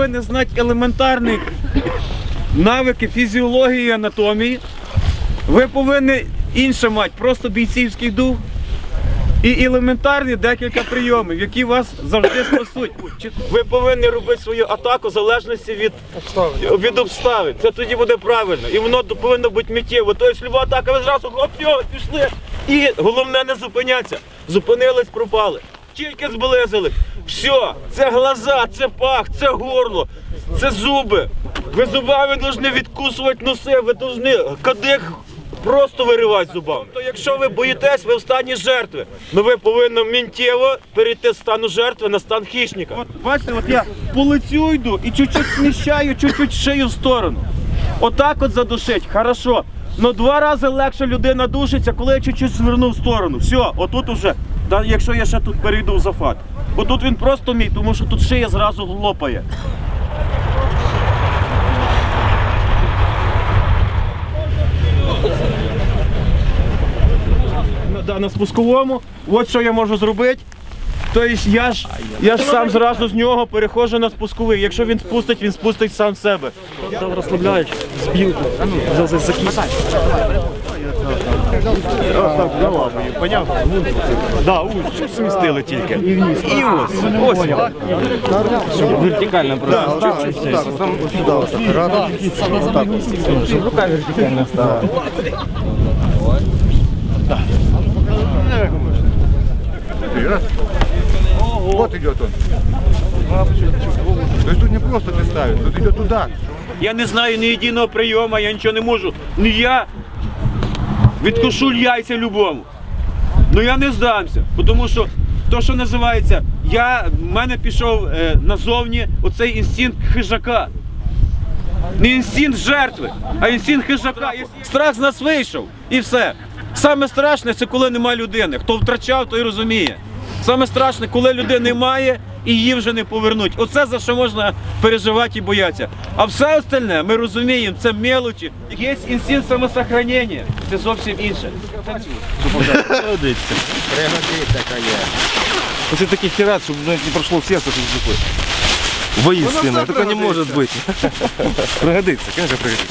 повинні знати елементарні навики фізіології і анатомії. Ви повинні інше мати, просто бійцівський дух. І елементарні декілька прийомів, які вас завжди спасуть. Ви повинні робити свою атаку в залежності від від обставин. Це тоді буде правильно. І воно повинно бути миттєво. Тобто люба атака, ви зразу хоп, пішли. І головне не зупинятися. Зупинились, пропали. Тільки зблизили. Все, це глаза, це пах, це горло, це зуби. Ви зубами повинні відкусувати носи, ви повинні кадих просто виривати зубами. То якщо ви боїтесь, ви в стані жертви. Ну ви повинні миттєво перейти з стану жертви на стан хищника. От бачите, от я по лицю йду і чуть-чуть сміщаю, чуть-чуть шию в сторону. Отак от задушить, хорошо. Ну два рази легше людина душиться, коли я чуть-чуть звернув в сторону. Все, отут уже, да, якщо я ще тут перейду в зафат. тут він просто мій, тому що тут шия зразу лопає. на, на спусковому. От що я можу зробити. Тобто я ж, я ж сам зразу з нього переходжу на спусковий. Якщо він спустить, він спустить сам себе. Там розслабляють, збілку, за, кість. Да, ось смістили тільки. І ось. Ось. я. Вертикально просто. Рука вертикально стала. Вот идет он. То есть тут не просто ты ставишь, тут идет удар. Я не знаю ні єдиного прийому, я нічого не можу. Ну я відкушу яйця любому. Ну я не здамся, тому що то, що називається, я, в мене пішов е, назовні оцей інстинкт хижака. Не інстинкт жертви, а інстинкт хижака. Страх з нас вийшов і все. Саме страшне це коли немає людини. Хто втрачав, той розуміє. Саме страшне, коли людини немає і її вже не повернуть. Оце за що можна переживати і боятися. А все остальне ми розуміємо, це мелочі. Є інстинкт самосохранення, це зовсім інше. Пригодиться. После таких тират, чтобы знаете, не прошло в сердце, чтобы Воинственно, такое не может быть. Пригодится, конечно, пригодится.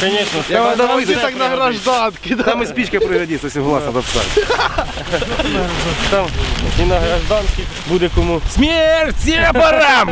Конечно. Я давай так на гражданке, да. Там и спичка пригодится, если глаз надо встать. Там і на гражданці буде кому смерть сепарам!